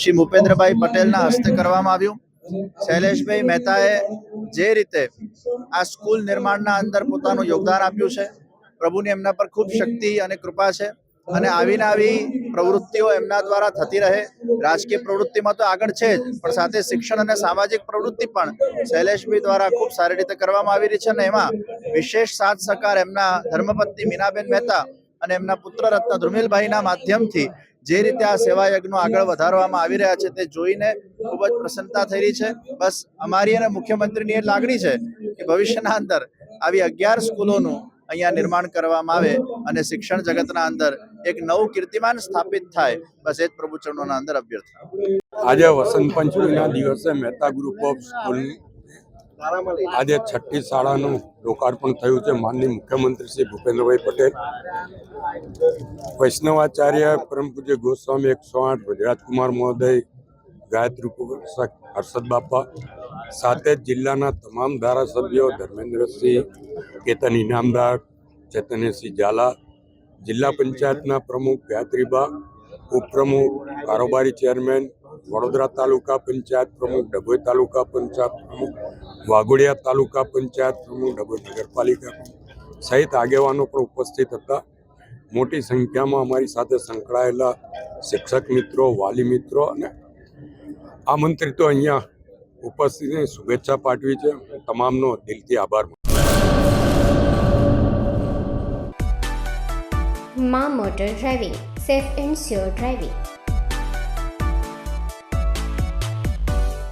શ્રી ભૂપેન્દ્રભાઈ પટેલના હસ્તે કરવામાં આવ્યું. શૈલેષભાઈ મહેતાએ જે રીતે આ સ્કૂલ નિર્માણના અંદર પોતાનું યોગદાન આપ્યું છે, પ્રભુની એમના પર ખૂબ શક્તિ અને કૃપા છે અને આવીને આવી પ્રવૃત્તિઓ એમના દ્વારા થતી રહે. રાજકીય પ્રવૃત્તિમાં તો આગળ છે જ, પણ સાથે શિક્ષણ અને સામાજિક પ્રવૃત્તિ પણ શૈલેષભાઈ દ્વારા ખૂબ સારી રીતે કરવામાં આવી રહી છે અને એમાં વિશેષ સાથ સહકાર એમના ધર્મપત્ની મીનાબેન મહેતા અને એમના પુત્ર રત્ન ધ્રુમિલભાઈના માધ્યમથી જે રીતે આ સેવા યજ્ઞો આગળ વધારવામાં આવી રહ્યા છે તે જોઈને ખૂબ જ પ્રસન્નતા થઈ રહી છે. બસ અમારી અને મુખ્યમંત્રીની એ લાગણી છે કે ભવિષ્યના અંદર આવી અગિયાર સ્કૂલોનું અહીંયા નિર્માણ કરવામાં આવે અને શિક્ષણ જગતના અંદર એક નવું કીર્તિમાન સ્થાપિત થાય. બસ એ જ પ્રભુ ચરણોના અંદર અભ્યર્થના. આજે વસંત પંચમીના દિવસે મહેતા ગ્રુપ ઓફ સ્કૂલ આજે છઠ્ઠી શાળાનું લોકાર્પણ થયું છે માનનીય મુખ્યમંત્રી શ્રી ભૂપેન્દ્રભાઈ પટેલ. વૈષ્ણવાચાર્ય પરમ પૂજ્ય ગોસ્વામી એકસો આઠ ગુજરાતકુમાર મહોદય, ગાયત્રી હર્ષદ બાપા, સાથે જિલ્લાના તમામ ધારાસભ્યો ધર્મેન્દ્રસિંહ કેતન ઇનામદાર ચૈતન્યસિંહ ઝાલા, જિલ્લા પંચાયતના પ્રમુખ ગાયત્રીબા ઉપપ્રમુખ કારોબારી ચેરમેન, વડોદરા તાલુકા પંચાયત પ્રમુખ, ડભોઈ તાલુકા પંચાયત પ્રમુખ વાઘોડિયા તાલુકા પંચાયત પ્રમુખ ડભોઈ નગરપાલિકા સહિત આગેવાનો પણ ઉપસ્થિત હતા. મોટી સંખ્યામાં અમારી સાથે સંકળાયેલા શિક્ષક મિત્રો, વાલી મિત્રો અને આમંત્રિતો અહીંયા ઉપસ્થિત શુભેચ્છા પાઠવી છે. તમામનો દિલથી આભારમાં motor driving, safe and sure driving.